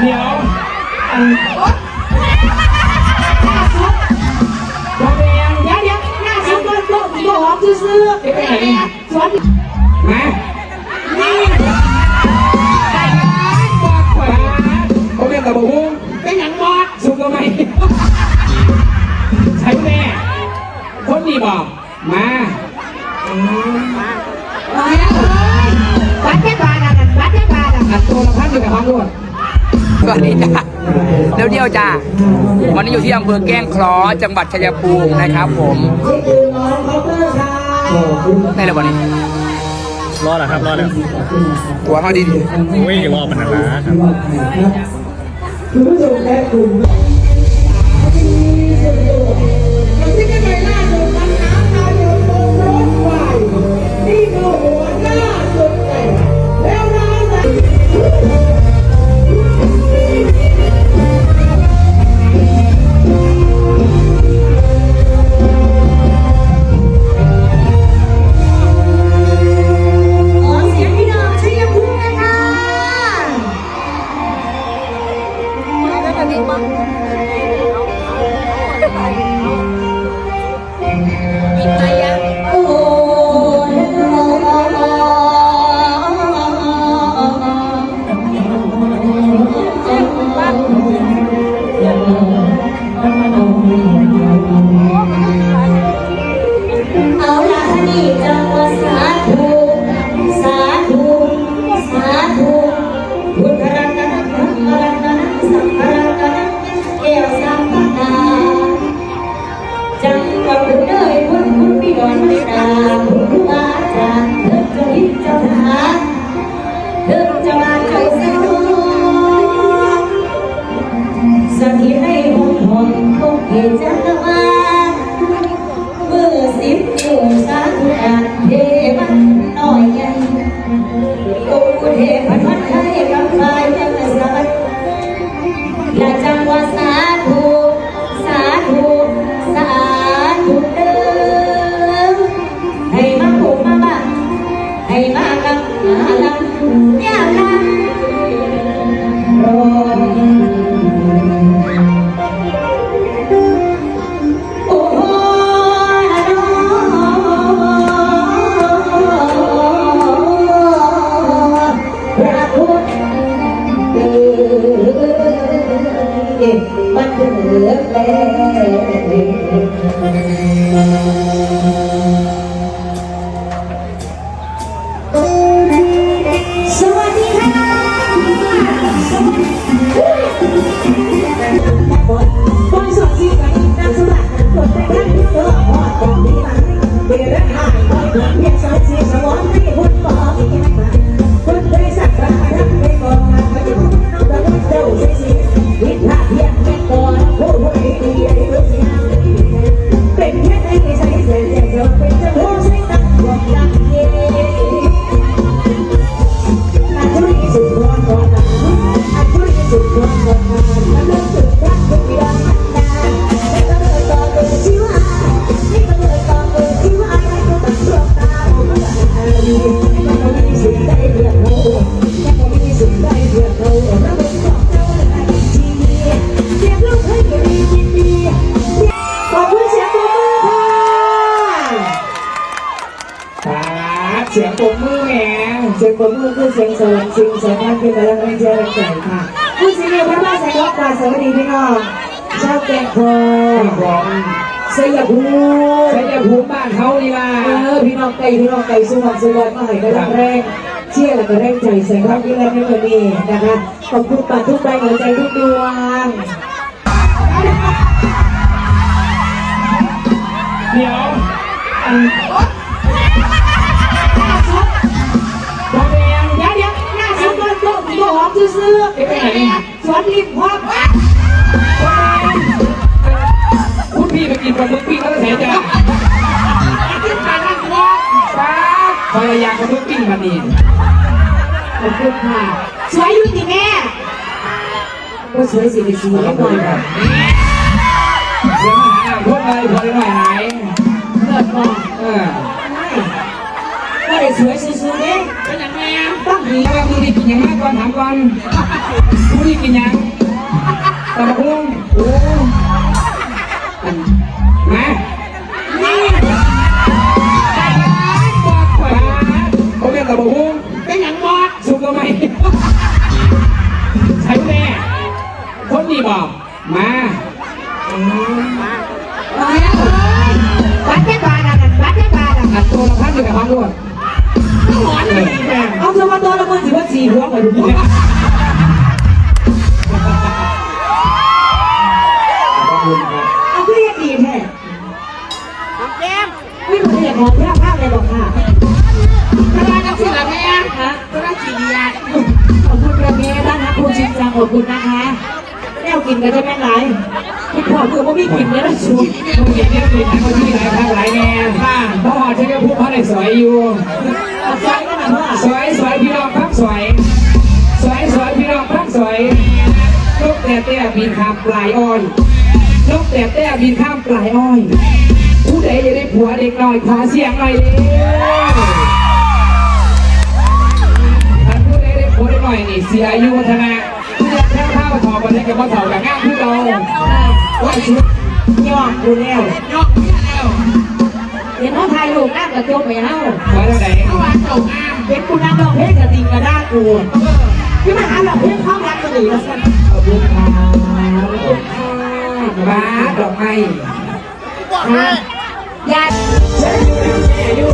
เดี๋ยวอันโรงเรียนเดี๋ยวเดี๋ยวหน้าฉันก็โลกโลกหอมซื้อๆไปไหนสวน มา ยวเดียวจ้าวันนี้อยู่ที่อำเภอแก้งเคราะห์จังหวัดชัยภูมินะครับ ผมได้แล้ววันนี้รอดแล้วครับรอดแล้วตัวเขาดีวิ่งรอบมันนะนะครับ มันไทยกำไฟยังสัตว์และจังว่าสาธุสาธุสาธุเดิมให้มาผูกมาบ้าให้มากับมาลำยามลำ ยมันเดือดส ของเราอะไรทีเสียงลูกให้ดีดีดีขอบคุณเสียงปรบมือค่ะครับเสียงปรบมือแหมเสียงปรบมือคือเสียงสวรรค์สิ่งสามารถเป็นกำลังใจแรงใจค่ะผู้สิ่งเดียวพระบ้านแสงวัดป่าสวัสดีพี่น้องชาวแกงคอ บอกสยามภูใช้จะภูมิบ้านเขานี่ล่ะเออพี่น้องไก่พี่น้องไก่สุวรรณสุวรรณมาให้กำลังแรงเชี่ยและก็แรงใจใส่ความยิ่งแรงในวันนี้นะคะขอบคุณป่าทุกใบหัวใจทุกดวงเดี๋ยวอันโรงเรียนเดี๋ยวเดี๋ยวหน้าฉันก็โลกโลกหอมซื้อๆไปไหนสวนริมพร้อม คุณพี่ไปกินปลาหมึกปิ้งแล้วก็เสียใจที่ผ่านมาเนี่ยป้าภรรยาปลาหมึกปิ้งมานี่ขอบคุณค่ะสวยอยู่ที่แม่ก็สวยสิบสี่นิดหน่อยค่ะเดี๋ยวมาหาพวกเลยพอได้หน่อยไหนเลิศมากเออก็ได้สวยซื่อๆเนี่ยเป็นยังไงอะต้องดีกำลังดีนี่กินยังมากก่อนถามก่อนผู้นี่กินยังตะบะฮุ่งโอ้ มานี่บอกข่อยเขาเป็นตะบะฮุ่งเป็นอย่างบอดสุกก็ไม่ใช่แน่คนนี้บอกมาบัดแค่บาดอะบัดแค่บาดอะอัดตัวละพันหนึ่งกับพันด้วยหอนเลยเอาสมาตัวละคนสิว่าสี่หัวไปดูดิเอา กินกันจะแม่ไหนพี่พ่อคือว่าไม่กินเนี่ยนะชูมึงเห็นเนี่ยเป็นทั้งที่หลายภาคหลายแนวค่ะพ่อใช้ก็พูดพ่อได้สวยอยู่เอาใจกันนะพ่อสวยสวยพี่น้องพักสวยสวยสวยพี่น้องพักสวยนกแต่แต่บินข้ามปลายอ้อยนกแต่แต่บินข้ามปลายอ้อยผู้ใดจะได้ผัวเด็กน้อยขอเสียงหน่อยเลยท่านผู้ใดได้ผัวเด็กน้อยนี่เสียอายุวัฒนะ มาทอวันนี้ก็บมาเสากับงาพวกเราว่าชุดยอดูแล้วยอดกูแล้วเห็นเขาถ่ายรูปงามกัะจมไปเฮาไว้เท่าไหนเขาวางโจมงามเป็นคุณน้างร้องเพลงกัะติงกระด้างกูพี่มาหาแบบเพลเข้ามรักกันดีนะสักขอบคุณค่ะบ้าดอกไม้บอกให้ยานอยู่